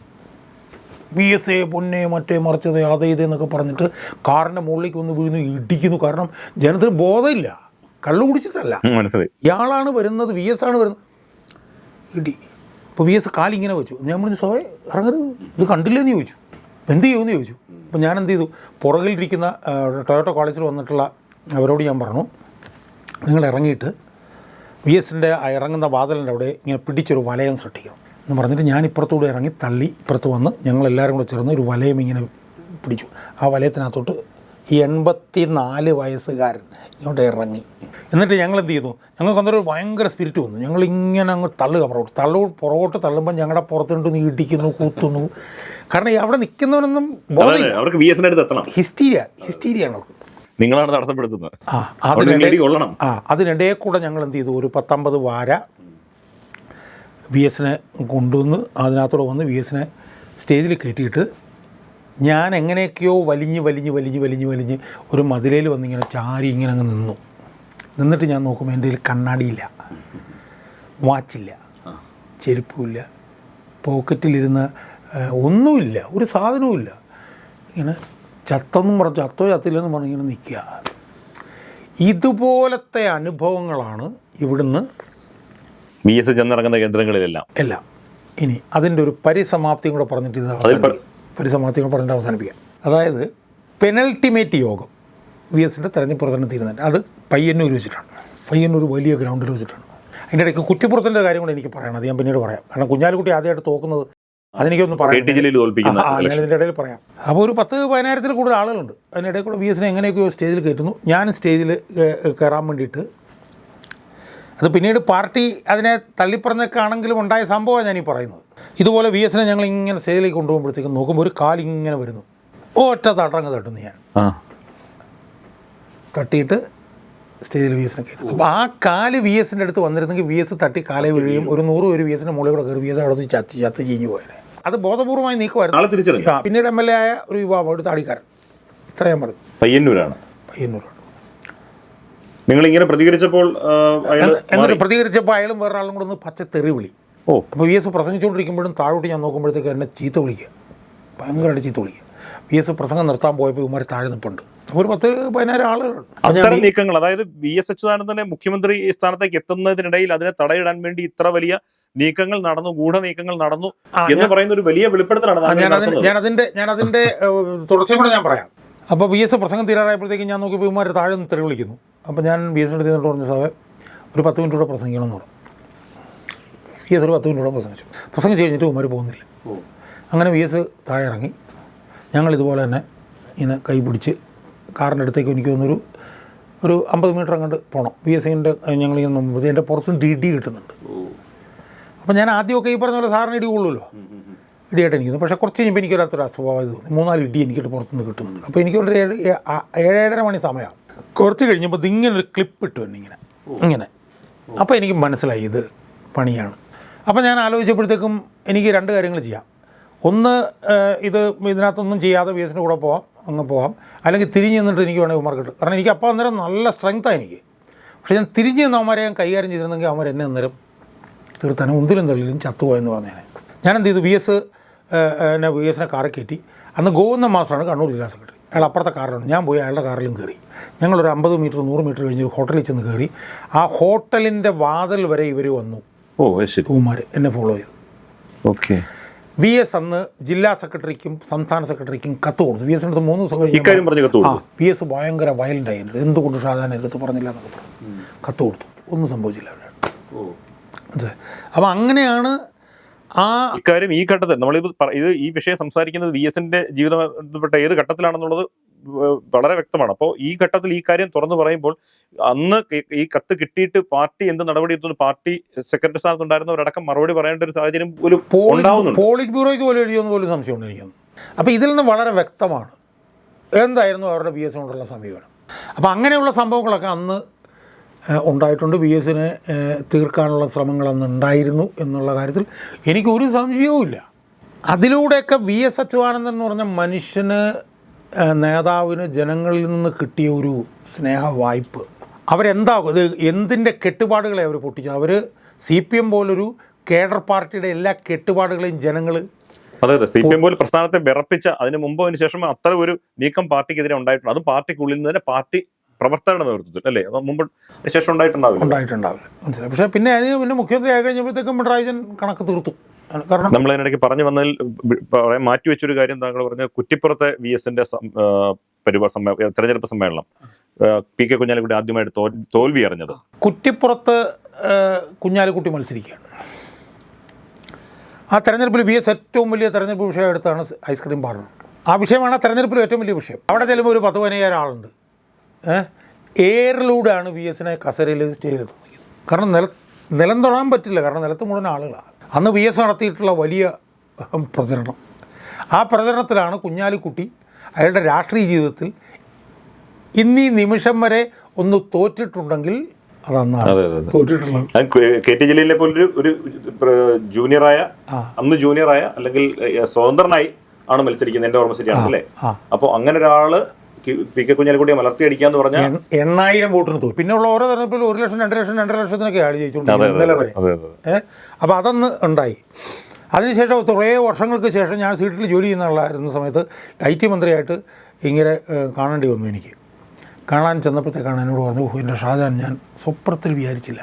ബി എസ് എ പൊന്നെ മറ്റേ മറിച്ചത് അത് ഇത് എന്നൊക്കെ പറഞ്ഞിട്ട് കാറിന്റെ മുകളിലേക്ക് വന്ന് വീണു ഇടിക്കുന്നു. കാരണം ജനത്തിന് ബോധമില്ല. കള്ളു കുടിച്ചിട്ടല്ല. മനസ്സിലായി. ഇയാളാണ് വരുന്നത് വി എസ് ആണ് വരുന്നത്. ഇടി. അപ്പോൾ വി എസ് കാലിങ്ങനെ വെച്ചു. ഞാൻ പറഞ്ഞു സോയെ ഇറങ്ങരുത്. ഇത് കണ്ടില്ലെന്ന് ചോദിച്ചു. എന്ത് ചെയ്യുമെന്ന് ചോദിച്ചു. അപ്പോൾ ഞാൻ എന്ത് ചെയ്തു? പുറകിലിരിക്കുന്ന ടൊയോട്ടോ കോളേജിൽ വന്നിട്ടുള്ള അവരോട് ഞാൻ പറഞ്ഞു നിങ്ങൾ ഇറങ്ങിയിട്ട് വി എസിന്റെ ഇറങ്ങുന്ന വാതിലിന്റെ അവിടെ ഇങ്ങനെ പിടിച്ചൊരു വലയം സൃഷ്ടിക്കണം. എന്ന് പറഞ്ഞിട്ട് ഞാൻ ഇപ്പുറത്തൂടെ ഇറങ്ങി തള്ളി ഇപ്പുറത്ത് വന്ന് ഞങ്ങളെല്ലാവരും കൂടെ ചേർന്ന് ഒരു വലയം ഇങ്ങനെ പിടിച്ചു. ആ വലയത്തിനകത്തോട്ട് എൺപത്തി നാല് വയസ്സുകാരൻ ഇങ്ങോട്ട് ഇറങ്ങി. എന്നിട്ട് ഞങ്ങൾ എന്ത് ചെയ്തു? ഞങ്ങൾക്ക് അന്നേരം ഒരു ഭയങ്കര സ്പിരിറ്റ് വന്നു. ഞങ്ങൾ ഇങ്ങനെ അങ്ങ് തള്ളുക പുറകോട്ട് തള്ളു പുറകോട്ട് തള്ളുമ്പോൾ ഞങ്ങളുടെ പുറത്തുനിന്ന് നീ ഇടിക്കുന്നു കൂത്തുന്നു. കാരണം അവിടെ നിൽക്കുന്നവനൊന്നും ബോധമില്ല. എത്തണം. ഹിസ്റ്റീരിയ ആണ് അവർക്ക് നിങ്ങളാണ് തടസ്സപ്പെടുത്തുന്നത്. ആ അതിനിടെ ആ അതിനിടയിൽ കൂടെ ഞങ്ങൾ എന്ത് ചെയ്തു? ഒരു പത്തൊമ്പത് വാര വി എസിനെ കൊണ്ടുവന്ന് അതിനകത്തൂടെ വന്ന് വി എസിനെ സ്റ്റേജിൽ കയറ്റിയിട്ട് ഞാൻ എങ്ങനെയൊക്കെയോ വലിഞ്ഞ് വലിഞ്ഞ് വലിഞ്ഞ് വലിഞ്ഞ് വലിഞ്ഞ് ഒരു മതിലയിൽ വന്നിങ്ങനെ ചാരി ഇങ്ങനെ അങ്ങ് നിന്നു. നിന്നിട്ട് ഞാൻ നോക്കുമ്പോൾ എന്റെ കയ്യിൽ കണ്ണാടിയില്ല. വാച്ചില്ല. ചെരുപ്പുമില്ല. പോക്കറ്റിലിരുന്ന് ഒന്നുമില്ല. ഒരു സാധനവുമില്ല. ഇങ്ങനെ ചത്തെന്നും പറഞ്ഞു ചത്തോ ചത്തില്ലെന്നും പറഞ്ഞ് ഇങ്ങനെ നിൽക്കുക ഇതുപോലത്തെ അനുഭവങ്ങളാണ് ഇവിടുന്ന് ബി എസ് ചെന്നിറങ്ങുന്ന കേന്ദ്രങ്ങളിലെല്ലാം. എല്ലാം. ഇനി അതിന്റെ ഒരു പരിസമാപ്തിയും കൂടെ പറഞ്ഞിട്ട് ഇത് കൂടെ പറഞ്ഞിട്ട് അവസാനിപ്പിക്കാം. അതായത് പെനൽറ്റിമേറ്റ് യോഗം വി എസിന്റെ തെരഞ്ഞെടുപ്പ് പ്രചരണം തീരുന്നുണ്ട് അത് പയ്യന്നൂർ വെച്ചിട്ടാണ്. പയ്യന്നൂർ വലിയ ഗ്രൗണ്ടിൽ വെച്ചിട്ടാണ്. അതിന്റെ ഇടയ്ക്ക് കുറ്റിപ്പുറത്തിന്റെ കാര്യം കൂടെ എനിക്ക് പറയണം അത് ഞാൻ പിന്നീട് പറയാം. കാരണം കുഞ്ഞാലിക്കുട്ടി ആദ്യമായിട്ട് തോക്കുന്നത് അതെനിക്കൊന്ന് പറയാം ഞാൻ ഇതിന്റെ ഇടയിൽ പറയാം. അപ്പോൾ ഒരു പത്ത് പതിനായിരത്തിൽ കൂടുതൽ ആളുകളുണ്ട്. അതിനിടയിൽ കൂടെ വി എസിനെ എങ്ങനെയൊക്കെയോ സ്റ്റേജിൽ കയറ്റുന്നു. ഞാൻ സ്റ്റേജിൽ കയറാൻ വേണ്ടിയിട്ട് അത് പിന്നീട് പാർട്ടി അതിനെ തള്ളിപ്പറഞ്ഞൊക്കെ ആണെങ്കിലും ഉണ്ടായ സംഭവമാണ് ഞാൻ ഈ പറയുന്നത്. ഇതുപോലെ വി എസിനെ ഞങ്ങൾ ഇങ്ങനെ സ്റ്റേജിലേക്ക് കൊണ്ടുപോകുമ്പോഴത്തേക്കും നോക്കുമ്പോൾ ഒരു കാലിങ്ങനെ വരുന്നു. ഒറ്റ തട്ടങ്ങ് തട്ടുന്നു ഞാൻ. തട്ടിയിട്ട് സ്റ്റേജിൽ വി എസിനെ കയറ്റി. അപ്പോൾ ആ കാൽ വി എസിന്റെ അടുത്ത് വന്നിരുന്നെങ്കിൽ വി എസ് തട്ടി കാലെ വീഴുകയും ഒരു നൂറ് പേര് വി എസിന്റെ മുകളിൽ കൂടെ കയറി വി എസ് അവിടെ നിന്ന് ചത്തി ചത്ത് ചീഞ്ഞു പോയാലേ അത് ബോധപൂർവമായി നീക്കുമായിരുന്നു. പിന്നീട് എം എൽ എ ആയ ഒരു യുവാവ് ഒരു താടിക്കാരൻ. ഇത്ര ഞാൻ പറഞ്ഞു. പയ്യന്നൂരാണ്. പയ്യന്നൂരാണ്. നിങ്ങൾ ഇങ്ങനെ പ്രതികരിച്ചപ്പോൾ എന്നിട്ട് പ്രതികരിച്ചപ്പോൾ അയാളും വേറൊരാളും കൂടെ ഒന്ന് പച്ച തെറി വിളി ഓ. അപ്പോൾ വി എസ് പ്രസംഗിച്ചുകൊണ്ടിരിക്കുമ്പോഴും താഴോട്ട് ഞാൻ നോക്കുമ്പോഴത്തേക്ക് എന്നെ ചീത്ത വിളിക്കുക. ഭയങ്കരമായിട്ട് ചീത്ത വിളിക്കുക. വി എസ് പ്രസംഗം നിർത്താൻ പോയപ്പോൾ ഇവന്മാർ താഴെ നിൽപ്പുണ്ട് അപ്പോൾ ഒരു പത്ത് പതിനായിരം ആളുകൾ. അത്ര അത്തരം നീക്കങ്ങൾ അതായത് വി എസ് അച്യുതാനന്ദനെ മുഖ്യമന്ത്രി സ്ഥാനത്തേക്ക് എത്തുന്നതിനിടയിൽ അതിനെ തടയിടാൻ വേണ്ടി ഇത്ര വലിയ നീക്കങ്ങൾ നടന്നു ഗൂഢ നീക്കങ്ങൾ നടന്നു എന്ന് പറയുന്ന ഒരു വലിയ വെളിപ്പെടുത്തലാണ് ഞാൻ അതിന്റെ ഞാൻ അതിന്റെ തുടർച്ചയും കൂടെ ഞാൻ പറയാം. അപ്പോൾ വി എസ് പ്രസംഗം തീരാറായപ്പോഴത്തേക്കും ഞാൻ നോക്കിയപ്പോൾ ഇവന്മാർ താഴെ നിന്ന് തെളിവിളിക്കുന്നു. അപ്പോൾ ഞാൻ ബി എസിന്റെ അടുത്ത് പറഞ്ഞ സാറേ ഒരു പത്ത് മിനിറ്റ് കൂടെ പ്രസംഗിക്കണം എന്ന് പറഞ്ഞു. ബി എസ് ഒരു പത്ത് മിനിറ്റ് കൂടെ പ്രസംഗിച്ചു പ്രസംഗിച്ച് കഴിഞ്ഞിട്ട് ഉമ്മർ പോകുന്നില്ല. അങ്ങനെ വി എസ് താഴെ ഇറങ്ങി. ഞങ്ങൾ ഇതുപോലെ തന്നെ ഇങ്ങനെ കൈ പിടിച്ച് കാറിന്റെ അടുത്തേക്ക് എനിക്ക് തോന്നുന്നൊരു ഒരു അമ്പത് മീറ്റർ അങ്ങോട്ട് പോകണം വി എസ് സിന്റെ ഞങ്ങൾ ഇങ്ങനെ നോക്കുമ്പോൾ എന്റെ പുറത്തും ഡി ഡി കിട്ടുന്നുണ്ട്. അപ്പോൾ ഞാൻ ആദ്യമൊക്കെ ഈ പറഞ്ഞ പോലെ സാറിന് ഇടി കൊള്ളുമല്ലോ ഇടിയായിട്ട് എനിക്ക് തോന്നുന്നു. പക്ഷേ കുറച്ച് കഴിഞ്ഞപ്പോൾ എനിക്കൊരാത്തൊരു അസ്വഭാവം തോന്നി. മൂന്നാൽ ഇടി എനിക്കിട്ട് പുറത്തുനിന്ന് കിട്ടുന്നുണ്ട്. അപ്പോൾ എനിക്ക് ഒരു ഏഴ് ഏഴര ഏഴേഴര മണി സമയമാണ് കുറച്ച് കഴിഞ്ഞപ്പോൾ ഇത് ഇങ്ങനെ ഒരു ക്ലിപ്പ് ഇട്ടു എന്നെ ഇങ്ങനെ. ഇങ്ങനെ. അപ്പോൾ എനിക്ക് മനസ്സിലായി ഇത് പണിയാണ്. അപ്പോൾ ഞാൻ ആലോചിച്ചപ്പോഴത്തേക്കും എനിക്ക് രണ്ട് കാര്യങ്ങൾ ചെയ്യാം. ഒന്ന് ഇത് ഇതിനകത്തൊന്നും ചെയ്യാതെ ബി എസിന്റെ കൂടെ പോവാം അങ്ങ് പോവാം. അല്ലെങ്കിൽ തിരിഞ്ഞ് നിന്നിട്ട് എനിക്ക് വേണമെങ്കിൽ മാർക്കറ്റ് കാരണം എനിക്ക് അപ്പോൾ അന്നേരം നല്ല സ്ട്രെങ്ത്താണ് എനിക്ക്. പക്ഷേ ഞാൻ തിരിഞ്ഞ് നിന്ന് അവന്മാരെ ഞാൻ കൈകാര്യം ചെയ്തിരുന്നെങ്കിൽ അവന്മാർ എന്നെ അന്നേരം തീർത്താനും ഉന്തിലും തള്ളിലും ചത്തുപോയെന്ന് പറഞ്ഞേനെ. ഞാൻ എന്ത് ചെയ്തു? വി എസ് എന്നെ വി എസിനെ കാറിൽ കയറ്റി. അന്ന് ഗോവുന്ന മാസ്റ്ററാണ് കണ്ണൂർ ജില്ലാ സെക്രട്ടറി. അയാൾ അപ്പുറത്തെ കാറിലാണ്. ഞാൻ പോയി അയാളുടെ കാറിലും കയറി. ഞങ്ങളൊരു അമ്പത് മീറ്റർ നൂറ് മീറ്റർ കഴിഞ്ഞ് ഹോട്ടലിൽ ചെന്ന് കയറി. ആ ഹോട്ടലിന്റെ വാതിൽ വരെ ഇവർ വന്നു. ഓ ശരി. പൂമാർ എന്നെ ഫോളോ ചെയ്തു. ഓക്കെ വി എസ് അന്ന് ജില്ലാ സെക്രട്ടറിക്കും സംസ്ഥാന സെക്രട്ടറിക്കും കത്ത് കൊടുത്തു. വി എസിന്റെ മൂന്ന് ദിവസം കഴിഞ്ഞു ആ വി എസ് ഭയങ്കര വയലന്റ് ആയിരുന്നു. എന്തുകൊണ്ട് സാധാരണ എടുത്ത് പറഞ്ഞില്ല എന്നൊക്കെ പറഞ്ഞു. കത്ത് കൊടുത്തു. ഒന്നും സംഭവിച്ചില്ല അവിടെ. അപ്പം അങ്ങനെയാണ് ആ ഇക്കാര്യം ഈ ഘട്ടത്തിൽ നമ്മൾ ഇത് ഈ വിഷയം സംസാരിക്കുന്നത് വി എസിന്റെ ജീവിതം ബന്ധപ്പെട്ട ഏത് ഘട്ടത്തിലാണെന്നുള്ളത് വളരെ വ്യക്തമാണ്. അപ്പോൾ ഈ ഘട്ടത്തിൽ ഈ കാര്യം തുറന്നു പറയുമ്പോൾ അന്ന് ഈ- കത്ത് കിട്ടിയിട്ട് പാർട്ടി എന്ത് നടപടി എടുത്തു? പാർട്ടി സെക്രട്ടറി സ്ഥാനത്ത് ഉണ്ടായിരുന്നവരടക്കം മറുപടി പറയേണ്ട ഒരു സാഹചര്യം ഒരു പോളിറ്റ് ബ്യൂറോയ്ക്ക് പോലും എഴുതിയെന്ന് പോലും സംശയം എനിക്കൊന്ന് അപ്പോൾ ഇതിൽ നിന്ന് വളരെ വ്യക്തമാണ്. എന്തായിരുന്നു അവരുടെ ബി എസ് കൊണ്ടുള്ള സമീപനം? അപ്പോൾ അങ്ങനെയുള്ള സംഭവങ്ങളൊക്കെ അന്ന് ഉണ്ടായിട്ടുണ്ട്. ബി എസിനെ തീർക്കാനുള്ള ശ്രമങ്ങൾ അന്ന് ഉണ്ടായിരുന്നു എന്നുള്ള കാര്യത്തിൽ എനിക്കൊരു സംശയവുമില്ല. അതിലൂടെയൊക്കെ വി എസ് അച്യുതാനന്ദൻ എന്ന് പറഞ്ഞ മനുഷ്യന് നേതാവിന് ജനങ്ങളിൽ നിന്ന് കിട്ടിയ ഒരു സ്നേഹ വായ്പ അവരെന്താകും? ഇത് എന്തിന്റെ കെട്ടുപാടുകളെ അവർ പൊട്ടിച്ചു അവർ സി പി എം പോലൊരു കേഡർ പാർട്ടിയുടെ എല്ലാ കെട്ടുപാടുകളെയും ജനങ്ങൾ അതെ അതെ. സി പി എം പോലെ പ്രസ്ഥാനത്തെ വിറപ്പിച്ച അതിന് മുമ്പ് അതിന് ശേഷം അത്ര ഒരു നീക്കം പാർട്ടിക്കെതിരെ ഉണ്ടായിട്ടുണ്ട് അതും പാർട്ടിക്കുള്ളിൽ നിന്ന് തന്നെ പാർട്ടി പ്രവർത്തകരുടെ നേതൃത്വത്തിൽ അല്ലേ? മുമ്പ് ശേഷം ഉണ്ടായിട്ടുണ്ടാവില്ല. ഉണ്ടായിട്ടുണ്ടാവില്ല. മനസ്സിലായി. പക്ഷേ പിന്നെ അതിന് പിന്നെ മുഖ്യമന്ത്രി ആയി കഴിഞ്ഞപ്പോഴത്തേക്കും പിണറായി വിജയൻ കണക്ക് തീർത്തു. കാരണം നമ്മൾ അതിനിടയ്ക്ക് പറഞ്ഞു വന്നതിൽ മാറ്റിവെച്ചൊരു പറയാൻ കാര്യം താങ്കൾ പറഞ്ഞ കുറ്റിപ്പുറത്തെ വി എസിന്റെ പരിപാടി തെരഞ്ഞെടുപ്പ് സമ്മേളനം. പി കെ കുഞ്ഞാലിക്കുട്ടി ആദ്യമായിട്ട് തോൽവി അറിഞ്ഞത്. കുറ്റിപ്പുറത്ത് കുഞ്ഞാലിക്കുട്ടി മത്സരിക്കുകയാണ്. ആ തെരഞ്ഞെടുപ്പിൽ വി എസ് ഏറ്റവും വലിയ തെരഞ്ഞെടുപ്പ് വിഷയം എടുത്താണ് ഐസ്ക്രീം പാർലർ. ആ വിഷയമാണ് ആ തെരഞ്ഞെടുപ്പിൽ ഏറ്റവും വലിയ വിഷയം. അവിടെ ചെല്ലുമ്പോൾ ഒരു പത്ത് പതിനയ്യായിരം ആളുണ്ട്. എയറിലൂടെയാണ് വി എസിനെ കസരയിൽ സ്റ്റേ ചെയ്ത് കാരണം നില നിലം തൊടാൻ പറ്റില്ല. കാരണം നിലത്ത് മുഴുവൻ ആളുകളാണ്. അന്ന് വി എസ് നടത്തിയിട്ടുള്ള വലിയ പ്രചരണം. ആ പ്രചരണത്തിലാണ് കുഞ്ഞാലിക്കുട്ടി അയാളുടെ രാഷ്ട്രീയ ജീവിതത്തിൽ ഇന്നീ നിമിഷം വരെ ഒന്ന് തോറ്റിട്ടുണ്ടെങ്കിൽ കെ- ടി ജലീലിനെ പോലൊരു ഒരു ഒരു ജൂനിയറായ അന്ന് ജൂനിയറായ അല്ലെങ്കിൽ സ്വതന്ത്രനായി ആണ് മത്സരിക്കുന്നത്. എന്റെ ഓർമ്മ ശരിയാണ് അല്ലേ അപ്പോൾ അങ്ങനെ ഒരാൾ കി- പി കെ കുഞ്ഞാലിക്കുട്ടിയെ മലർത്തിയടിക്കാന്ന് പറഞ്ഞാൽ എണ്ണായിരം വോട്ടിന് തോറ്റും. പിന്നെ ഉള്ള ഓരോ തെരഞ്ഞെടുപ്പിൽ ഒരു ലക്ഷം രണ്ട് ലക്ഷം രണ്ടര ലക്ഷത്തിനൊക്കെ ആൾ ജയിച്ചുകൊണ്ടിരിക്കുന്നത് ഇന്നലെ വരെ. അപ്പോൾ അതന്ന് ഉണ്ടായി. അതിനുശേഷം കുറേ വർഷങ്ങൾക്ക് ശേഷം ഞാൻ സീറ്റിൽ ജോലി ചെയ്യുന്നതായിരുന്ന സമയത്ത് ഐ ടി മന്ത്രിയായിട്ട് ഇങ്ങനെ കാണേണ്ടി വന്നു എനിക്ക്. കാണാൻ ചെന്നപ്പോഴത്തേക്കാണ് എന്നോട് പറഞ്ഞു എന്റെ ഷാജാൻ ഞാൻ സ്വപ്നത്തിൽ വിചാരിച്ചില്ല.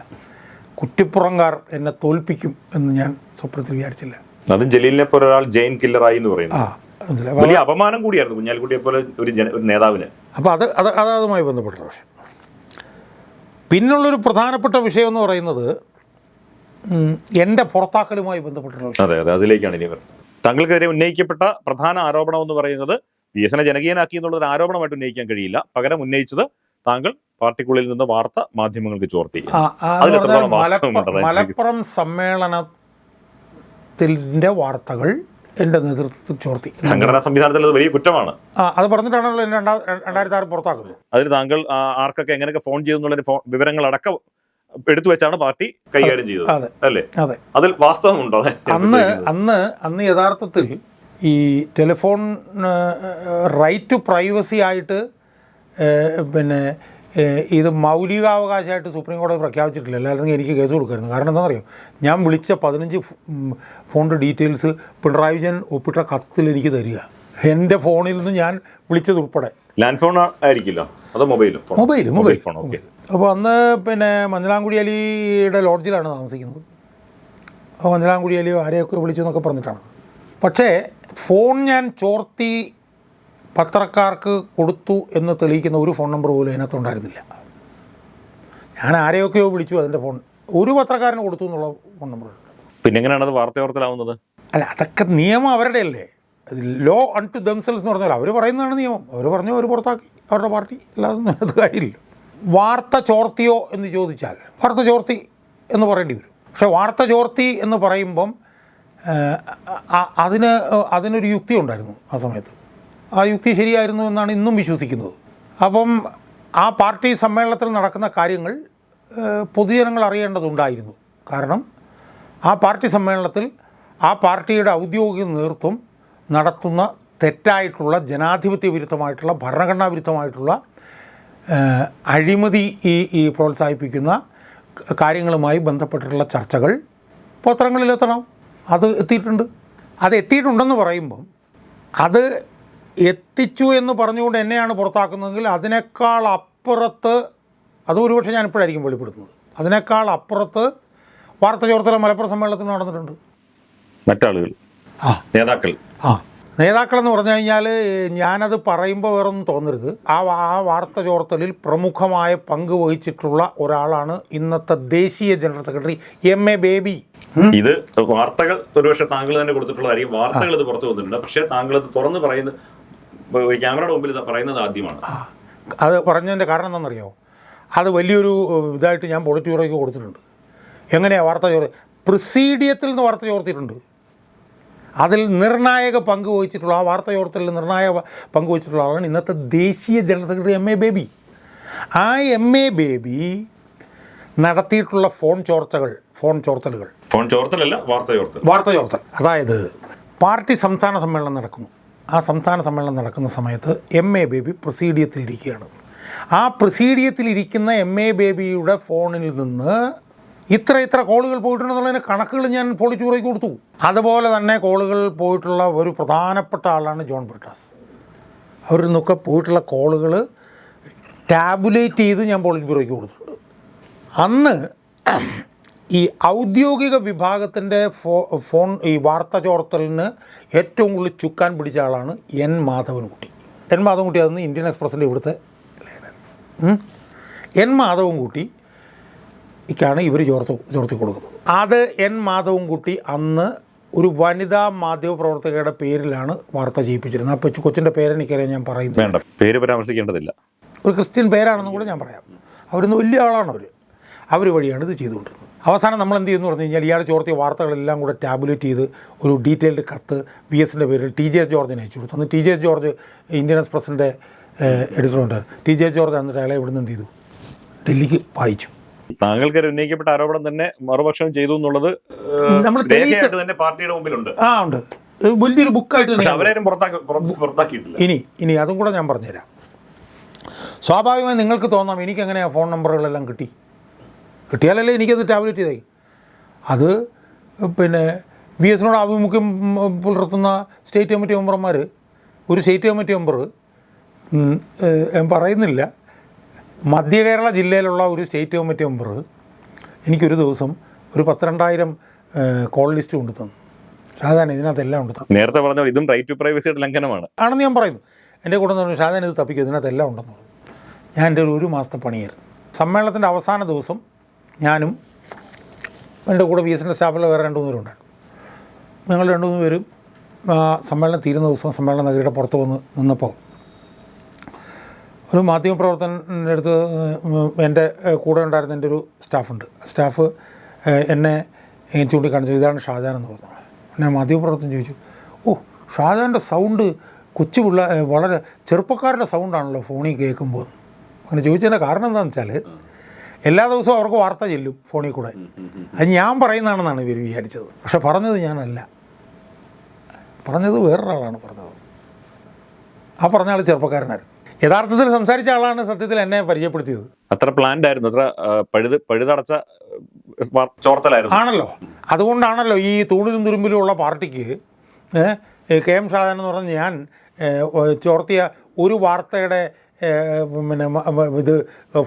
കുറ്റിപ്പുറങ്കാർ എന്നെ തോൽപ്പിക്കും എന്ന് ഞാൻ സ്വപ്നത്തിൽ വിചാരിച്ചില്ല. അതും ജലീലിനെ പോലെ ഒരാൾ ജെയിൻ കില്ലറായി എന്ന് ആ പറയുന്നു. മനസ്സിലായി വലിയ അപമാനം കൂടിയായിരുന്നു കുഞ്ഞാലിക്കുട്ടിയെ പോലെ ഒരു ജന ഒരു നേതാവിന്. അപ്പോൾ അത് അത് അത് അതുമായി ബന്ധപ്പെട്ട വിഷയം. പിന്നുള്ളൊരു പ്രധാനപ്പെട്ട വിഷയം എന്ന് പറയുന്നത് എന്റെ പുറത്താക്കലുമായി ബന്ധപ്പെട്ടുള്ള വിഷയം. അതെ അതെ അതിലേക്കാണ് ഇനി പറഞ്ഞത് താങ്കൾക്കെതിരെ ഉന്നയിക്കപ്പെട്ട പ്രധാന ആരോപണം എന്ന് പറയുന്നത് വി എനെ ജനകീയനാക്കി എന്നുള്ളൊരു ആരോപണമായിട്ട് ഉന്നയിക്കാൻ കഴിയില്ല. പകരം ഉന്നയിച്ചത് താങ്കൾ പാർട്ടിക്കുള്ളിൽ നിന്ന് വാർത്ത മാധ്യമങ്ങൾക്ക് ചോർത്തി മലപ്പുറം സമ്മേളനത്തിന്റെ വാർത്തകൾ എന്റെ നേതൃത്വത്തിൽ ചോർത്തി. സംഘടനാ സംവിധാനത്തിൽ അത് വലിയ കുറ്റമാണ്. ആ അത് പറഞ്ഞിട്ടാണല്ലോ എന്നെ രണ്ടാ രണ്ടായിരത്തി ആറ് പുറത്താക്കുന്നത്. അതിൽ താങ്കൾ ആർക്കൊക്കെ എങ്ങനെയൊക്കെ ഫോൺ ചെയ്തെന്നുള്ള വിവരങ്ങൾ വിവരങ്ങളടക്കം എടുത്തു വെച്ചാണ് പാർട്ടി കൈകാര്യം ചെയ്തത്. അതെ അല്ലേ? അതെ. അതിൽ വാസ്തവമുണ്ടോ? അന്ന് അന്ന് അന്ന് യഥാർത്ഥത്തിൽ ഈ ടെലിഫോൺ റൈറ്റ് ടു പ്രൈവസി ആയിട്ട് പിന്നെ ഇത് മൗലികാവകാശമായിട്ട് സുപ്രീം കോടതി പ്രഖ്യാപിച്ചിട്ടില്ല. അല്ലായിരുന്നെങ്കിൽ എനിക്ക് കേസ് കൊടുക്കായിരുന്നു. കാരണം എന്താണെന്നറിയോ? ഞാൻ വിളിച്ച പതിനഞ്ച് ഫോണിന്റെ ഡീറ്റെയിൽസ് പിണറായി വിജയൻ ഒപ്പിട്ട കത്തിൽ എനിക്ക് തരിക. എന്റെ ഫോണിൽ നിന്ന് ഞാൻ വിളിച്ചത് ഉൾപ്പെടെ. ലാൻഡ് ഫോൺ ആയിരിക്കില്ല? അതോ mobile mobile mobile. Phone okay. അപ്പോൾ അന്ന് പിന്നെ മഞ്ഞളാംകുടി അലിയുടെ ലോഡ്ജിലാണ് താമസിക്കുന്നത്. അപ്പോൾ മഞ്ഞളാംകുടി അലി ആരെയൊക്കെ വിളിച്ചു എന്നൊക്കെ പറഞ്ഞിട്ടാണ്. പക്ഷേ ഫോൺ ഞാൻ ചോർത്തി പത്രക്കാർക്ക് കൊടുത്തു എന്ന് തെളിയിക്കുന്ന ഒരു ഫോൺ നമ്പർ പോലും അതിനകത്തുണ്ടായിരുന്നില്ല ഞാൻ ആരെയൊക്കെയോ വിളിച്ചു അതിന്റെ ഫോൺ ഒരു പത്രക്കാരന് കൊടുത്തു എന്നുള്ള ഫോൺ നമ്പർ. പിന്നെ എങ്ങനെയാണ് അത് വാർത്തയോർത്തലാവുന്നത് അല്ല അതൊക്കെ നിയമം അവരുടെ അല്ലേ? ലോ അൺ ടു ദംസെൽസ് എന്ന് പറഞ്ഞാൽ അവർ പറയുന്നതാണ് നിയമം. അവർ പറഞ്ഞു അവർ പുറത്താക്കി. അവരുടെ പാർട്ടി അല്ലാതെ അത് കാര്യമില്ല. വാർത്ത ചോർത്തിയോ എന്ന് ചോദിച്ചാൽ വാർത്ത ചോർത്തി എന്ന് പറയേണ്ടി വരും. പക്ഷേ വാർത്ത ചോർത്തി എന്ന് പറയുമ്പം അതിന് അതിനൊരു യുക്തി ഉണ്ടായിരുന്നു ആ സമയത്ത്. ആ യുക്തി ശരിയായിരുന്നു എന്നാണ് ഇന്നും വിശ്വസിക്കുന്നത്. അപ്പം ആ പാർട്ടി സമ്മേളനത്തിൽ നടക്കുന്ന കാര്യങ്ങൾ പൊതുജനങ്ങൾ അറിയേണ്ടതുണ്ടായിരുന്നു. കാരണം ആ പാർട്ടി സമ്മേളനത്തിൽ ആ പാർട്ടിയുടെ ഔദ്യോഗിക നേതൃത്വം നടത്തുന്ന തെറ്റായിട്ടുള്ള ജനാധിപത്യ വിരുദ്ധമായിട്ടുള്ള ഭരണഘടനാ വിരുദ്ധമായിട്ടുള്ള അഴിമതി ഈ ഈ പ്രോത്സാഹിപ്പിക്കുന്ന കാര്യങ്ങളുമായി ബന്ധപ്പെട്ടിട്ടുള്ള ചർച്ചകൾ പത്രങ്ങളിലെത്തണം. അത് എത്തിയിട്ടുണ്ട്. അത് എത്തിയിട്ടുണ്ടെന്ന് പറയുമ്പം അത് എത്തിച്ചു എന്ന് പറഞ്ഞുകൊണ്ട് എന്നെയാണ് പുറത്താക്കുന്നതെങ്കിൽ അതിനേക്കാൾ അപ്പുറത്ത് അത് ഒരുപക്ഷെ ഞാൻ ഇപ്പോഴായിരിക്കും വെളിപ്പെടുത്തുന്നത്. അതിനേക്കാൾ അപ്പുറത്ത് വാർത്ത ചോർത്തല മലപ്പുറം സമ്മേളനത്തിൽ നടന്നിട്ടുണ്ട്. മറ്റാളുകൾ? ആ. നേതാക്കൾ. ആ. നേതാക്കളെന്ന് പറഞ്ഞു കഴിഞ്ഞാൽ ഞാനത് പറയുമ്പോൾ വേറൊന്നും തോന്നരുത്. ആ ആ വാർത്ത ചോർത്തലിൽ പ്രമുഖമായ പങ്ക് വഹിച്ചിട്ടുള്ള ഒരാളാണ് ഇന്നത്തെ ദേശീയ general secretary M A Baby. ഇത് വാർത്തകൾ ഒരുപക്ഷെ താങ്കൾ തന്നെ കൊടുത്തിട്ടുള്ളതായിരിക്കും. വാർത്തകൾ ഇത് പുറത്തു വന്നിട്ടുണ്ട്. പക്ഷേ താങ്കൾ ഇത് തുറന്ന് പറയുന്നത് ക്യാമറയുടെ മുമ്പിൽ പറയുന്നത് ആദ്യമാണ്. അത് പറഞ്ഞതിന്റെ കാരണം എന്താണെന്നറിയോ? അത് വലിയൊരു ഇതായിട്ട് ഞാൻ പോളിറ്റ് ബ്യൂറോയ്ക്ക് കൊടുത്തിട്ടുണ്ട്. എങ്ങനെയാണ് വാർത്ത ചോർ പ്രിസീഡിയത്തിൽ നിന്ന് വാർത്ത ചോർത്തിയിട്ടുണ്ട്. അതിൽ നിർണായക പങ്ക് വഹിച്ചിട്ടുള്ള ആ വാർത്ത ചോർത്തലിൽ നിർണായക പങ്ക് വഹിച്ചിട്ടുള്ള ആളാണ് ഇന്നത്തെ ദേശീയ general secretary M A Baby. ആ എം എ ബേബി നടത്തിയിട്ടുള്ള ഫോൺ ചോർച്ചകൾ ഫോൺ ചോർത്തലുകൾ. ഫോൺ ചോർത്തലല്ല വാർത്ത ചോർത്തൽ. വാർത്ത ചോർത്തൽ. അതായത് പാർട്ടി സംസ്ഥാന സമ്മേളനം നടക്കുന്നു. ആ സംസ്ഥാന സമ്മേളനം നടക്കുന്ന സമയത്ത് എം എ ബേബി പ്രസീഡിയത്തിലിരിക്കുകയാണ്. ആ പ്രസീഡിയത്തിലിരിക്കുന്ന എം എ ബേബിയുടെ ഫോണിൽ നിന്ന് ഇത്ര ഇത്ര കോളുകൾ പോയിട്ടുണ്ടെന്നുള്ളതിന് കണക്കുകൾ ഞാൻ പോളിറ്റ് കൊടുത്തു. അതുപോലെ തന്നെ കോളുകൾ പോയിട്ടുള്ള ഒരു പ്രധാനപ്പെട്ട ആളാണ് ജോൺ ബ്രിട്ടാസ്. അവരിൽ നിന്നൊക്കെ പോയിട്ടുള്ള കോളുകൾ ടാബുലേറ്റ് ചെയ്ത് ഞാൻ പോളിറ്റ് കൊടുത്തിട്ടുണ്ട്. അന്ന് ഈ ഔദ്യോഗിക വിഭാഗത്തിന്റെ ഫോ ഫോൺ ഈ വാർത്ത ചോർത്തലിന് ഏറ്റവും കൂടുതൽ ചുക്കാൻ പിടിച്ച ആളാണ് എൻ മാധവൻകുട്ടി. എൻ മാധവൻകുട്ടി അതെന്ന് ഇന്ത്യൻ എക്സ്പ്രസിന്റെ ഇവിടുത്തെ. എൻ മാധവൻകുട്ടി ക്കാണ് ഇവർ ചോർത്ത് ചോർത്തി കൊടുക്കുന്നത്. അത് എൻ മാധവൻകുട്ടി അന്ന് ഒരു വനിതാ മാധ്യമപ്രവർത്തകയുടെ പേരിലാണ് വാർത്ത ചെയ്യിപ്പിച്ചിരുന്നത്. അപ്പോൾ കൊച്ചിന്റെ പേരെനിക്കറിയാം ഞാൻ പറയുന്നത്. വേണ്ട പേര് പരാമർശിക്കേണ്ടതില്ല. ഒരു ക്രിസ്ത്യൻ പേരാണെന്നും കൂടെ ഞാൻ പറയാം. അവരൊന്ന് വലിയ ആളാണ് അവർ അവർ വഴിയാണ് ഇത് ചെയ്തുകൊണ്ടിരുന്നത്. അവസാനം നമ്മൾ എന്ത് ചെയ്യുന്നു പറഞ്ഞു കഴിഞ്ഞാൽ ഇയാൾ ചോർത്തിയ വാർത്തകളെല്ലാം കൂടെ ടാബുലേറ്റ് ചെയ്ത് ഒരു ഡീറ്റെയിൽഡ് കത്ത് വി എസിന്റെ പേരിൽ ടി ജെ എസ് ജോർജിന് അയച്ചു കൊടുത്തു. അന്ന് T J S George Indian എക്സ്പ്രസിന്റെ എഡിറ്ററുണ്ട് ടി ജെ എസ് ജോർജ് എന്നിട്ട് അയാളെ ഇവിടുന്ന് എന്ത് ചെയ്തു? ഡൽഹിക്ക് വായിച്ചു. താങ്കൾക്കൊരു ഉന്നയിക്കപ്പെട്ട ആരോപണം തന്നെ മറുപക്ഷം ചെയ്തു എന്നുള്ളത് നമ്മൾ തന്നെ പാർട്ടിയുടെ മുമ്പിലുണ്ട്. ആ ഉണ്ട്. വലിയൊരു ബുക്കായിട്ട് പുറത്താക്കിയിട്ടില്ല. ഇനി ഇനി അതും കൂടെ ഞാൻ പറഞ്ഞുതരാം. സ്വാഭാവികമായി നിങ്ങൾക്ക് തോന്നാം എനിക്കെങ്ങനെ ഫോൺ നമ്പറുകളെല്ലാം കിട്ടി. കിട്ടിയാലല്ലേ എനിക്കത് ടാബ്ലറ്റ് ചെയ്തേ. അത് പിന്നെ വി എസിനോട് ആഭിമുഖ്യം പുലർത്തുന്ന സ്റ്റേറ്റ് കമ്മിറ്റി മെമ്പർമാർ ഒരു സ്റ്റേറ്റ് കമ്മിറ്റി മെമ്പർ പറയുന്നില്ല. മധ്യ കേരള ജില്ലയിലുള്ള ഒരു സ്റ്റേറ്റ് കമ്മിറ്റി മെമ്പർ എനിക്കൊരു ദിവസം ഒരു പന്ത്രണ്ടായിരം കോൾ ലിസ്റ്റ് കൊണ്ടു തന്നു. ഷാദാൻ ഇതിനകത്തെല്ലാം ഉണ്ട് നേരത്തെ പറഞ്ഞ ഇതും റൈറ്റ് ടു പ്രൈവസിയുടെ ലംഘനമാണ്. ആണെന്ന് ഞാൻ പറയുന്നു. എന്റെ കൂടെ നിന്ന് പറഞ്ഞു ഷാദാൻ ഇത് തപ്പിക്കും ഇതിനകത്തെല്ലാം ഉണ്ടെന്ന് പറഞ്ഞു. ഞാൻ എന്റെ ഒരു ഒരു മാസത്തെ പണിയായിരുന്നു. സമ്മേളനത്തിന്റെ അവസാന ദിവസം ഞാനും എന്റെ കൂടെ ബി എസ് എന്റെ സ്റ്റാഫിൽ വേറെ രണ്ട് മൂന്ന് പേരുണ്ടായിരുന്നു. ഞങ്ങൾ രണ്ട് മൂന്ന് പേരും സമ്മേളനം തീരുന്ന ദിവസം സമ്മേളന നഗരിയുടെ പുറത്ത് വന്ന് നിന്നപ്പോൾ ഒരു മാധ്യമപ്രവർത്തകന്റെ അടുത്ത് എന്റെ കൂടെ ഉണ്ടായിരുന്ന എന്റെ ഒരു സ്റ്റാഫുണ്ട്. സ്റ്റാഫ് എന്നെ ചൂണ്ടിക്കാണിച്ചു. ഇതാണ് ഷാജാൻ എന്ന് പറഞ്ഞു. എന്നെ മാധ്യമപ്രവർത്തനം ചോദിച്ചു ഓ ഷാജാന്റെ സൗണ്ട് കൊച്ചു പിള്ള വളരെ ചെറുപ്പക്കാരുടെ സൗണ്ടാണല്ലോ ഫോണിൽ കേൾക്കുമ്പോൾ. അങ്ങനെ ചോദിച്ചതിന്റെ കാരണം എന്താണെന്ന് വെച്ചാൽ എല്ലാ ദിവസവും അവർക്ക് വാർത്ത ചെല്ലും ഫോണിൽ കൂടെ. അത് ഞാൻ പറയുന്നതാണെന്നാണ് ഇവർ വിചാരിച്ചത്. പക്ഷെ പറഞ്ഞത് ഞാനല്ല. പറഞ്ഞത് വേറൊരാളാണ് പറഞ്ഞത്. ആ പറഞ്ഞ ആൾ ചെറുപ്പക്കാരനായിരുന്നു. യഥാർത്ഥത്തിൽ സംസാരിച്ച ആളാണ് സത്യത്തിൽ എന്നെ പരിചയപ്പെടുത്തിയത്. അത്ര പ്ലാൻഡ് ആയിരുന്നു അത്ര പഴുത് പഴുതടച്ച ചോർത്തലായിരുന്നു. ആണല്ലോ. അതുകൊണ്ടാണല്ലോ ഈ തൂണിലും തുരുമ്പിലും ഉള്ള പാർട്ടിക്ക് കെ എം ഷാജൻ എന്ന് പറഞ്ഞ ഞാൻ ചോർത്തിയ ഒരു വാർത്തയുടെ പിന്നെ ഇത്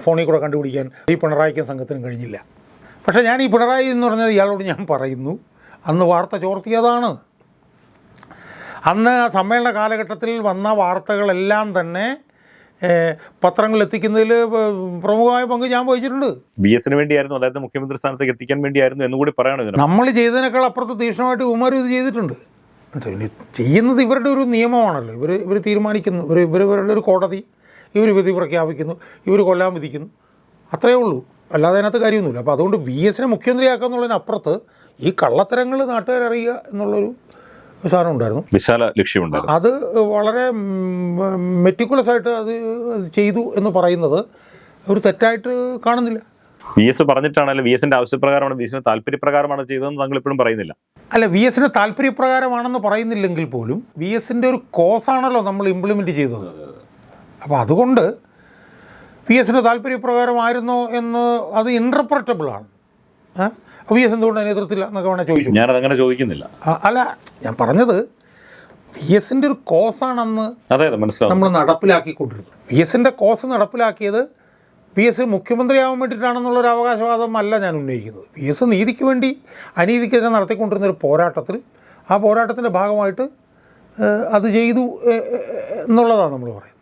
ഫോണിൽ കൂടെ കണ്ടുപിടിക്കാൻ ഈ പിണറായിക്കും സംഘത്തിനും കഴിഞ്ഞില്ല. പക്ഷേ ഞാൻ ഈ പിണറായി എന്ന് പറഞ്ഞത് ഇയാളോട് ഞാൻ പറയുന്നു. അന്ന് വാർത്ത ചോർത്തിയതാണ്. അന്ന് ആ സമ്മേളന കാലഘട്ടത്തിൽ വന്ന വാർത്തകളെല്ലാം തന്നെ പത്രങ്ങൾ എത്തിക്കുന്നതിൽ പ്രമുഖമായ പങ്ക് ഞാൻ വഹിച്ചിട്ടുണ്ട്. ബി എസിന് വേണ്ടിയായിരുന്നു അതായത് മുഖ്യമന്ത്രി സ്ഥാനത്തേക്ക് എത്തിക്കാൻ വേണ്ടിയായിരുന്നു എന്നുകൂടി പറയണം നമ്മൾ ചെയ്തതിനേക്കാൾ അപ്പുറത്ത് തീക്ഷണമായിട്ട് ഇവന്മാരും ഇത് ചെയ്തിട്ടുണ്ട്. ചെയ്യുന്നത് ഇവരുടെ ഒരു നിയമമാണല്ലോ. ഇവർ ഇവർ തീരുമാനിക്കുന്നു. ഇവർ ഇവർ ഇവരുടെ ഒരു കോടതി. ഇവർ വിധി പ്രഖ്യാപിക്കുന്നു ഇവർ കൊല്ലാൻ വിധിക്കുന്നു. അത്രയേ ഉള്ളൂ. അല്ലാതെ അതിനകത്ത് കാര്യമൊന്നുമില്ല. അപ്പോൾ അതുകൊണ്ട് വി എസിനെ മുഖ്യമന്ത്രിയാക്കുക എന്നുള്ളതിനപ്പുറത്ത് ഈ കള്ളത്തരങ്ങൾ നാട്ടുകാരറിയുക എന്നുള്ളൊരു സാധനം ഉണ്ടായിരുന്നു. വിശാല ലക്ഷ്യമുണ്ടായിരുന്നു അത് വളരെ മെറ്റിക്കുലസ് ആയിട്ട് അത് ചെയ്തു എന്ന് പറയുന്നത് ഒരു തെറ്റായിട്ട് കാണുന്നില്ല. വി എസ് പറഞ്ഞിട്ടാണല്ലോ വി എസിന്റെ ആവശ്യപ്രകാരമാണ് വി എസിന് താല്പര്യപ്രകാരമാണ് ചെയ്തതെന്ന് താങ്കൾ ഇപ്പോഴും പറയുന്നില്ല? അല്ല വി എസിന് താല്പര്യപ്രകാരമാണെന്ന് പറയുന്നില്ലെങ്കിൽ പോലും വി എസിന്റെ ഒരു കോസാണല്ലോ നമ്മൾ ഇംപ്ലിമെന്റ് ചെയ്തത്. അപ്പോൾ അതുകൊണ്ട് വി എസിന് താല്പര്യപ്രകാരമായിരുന്നോ എന്ന് അത് ഇന്റർപ്രറ്റബിളാണ് വി എസ് എന്തുകൊണ്ട് അതിനെ എതിർത്തില്ല എന്നൊക്കെ വേണേൽ ചോദിച്ചു. ഞാനത് അങ്ങനെ ചോദിക്കുന്നില്ല. അല്ല ഞാൻ പറഞ്ഞത് വി എസിന്റെ ഒരു കോസാണെന്ന് നമ്മൾ നടപ്പിലാക്കിക്കൊണ്ടിരുന്നു. വി എസിന്റെ കോസ് നടപ്പിലാക്കിയത് വി എസ് മുഖ്യമന്ത്രിയാവാൻ വേണ്ടിയിട്ടാണെന്നുള്ളൊരു അവകാശവാദം അല്ല ഞാൻ ഉന്നയിക്കുന്നത്. വി എസ് നീതിക്ക് വേണ്ടി അനീതിക്കെതിരെ നടത്തിക്കൊണ്ടിരുന്ന ഒരു പോരാട്ടത്തിൽ ആ പോരാട്ടത്തിന്റെ ഭാഗമായിട്ട് അത് ചെയ്തു എന്നുള്ളതാണ് നമ്മൾ പറയുന്നത്.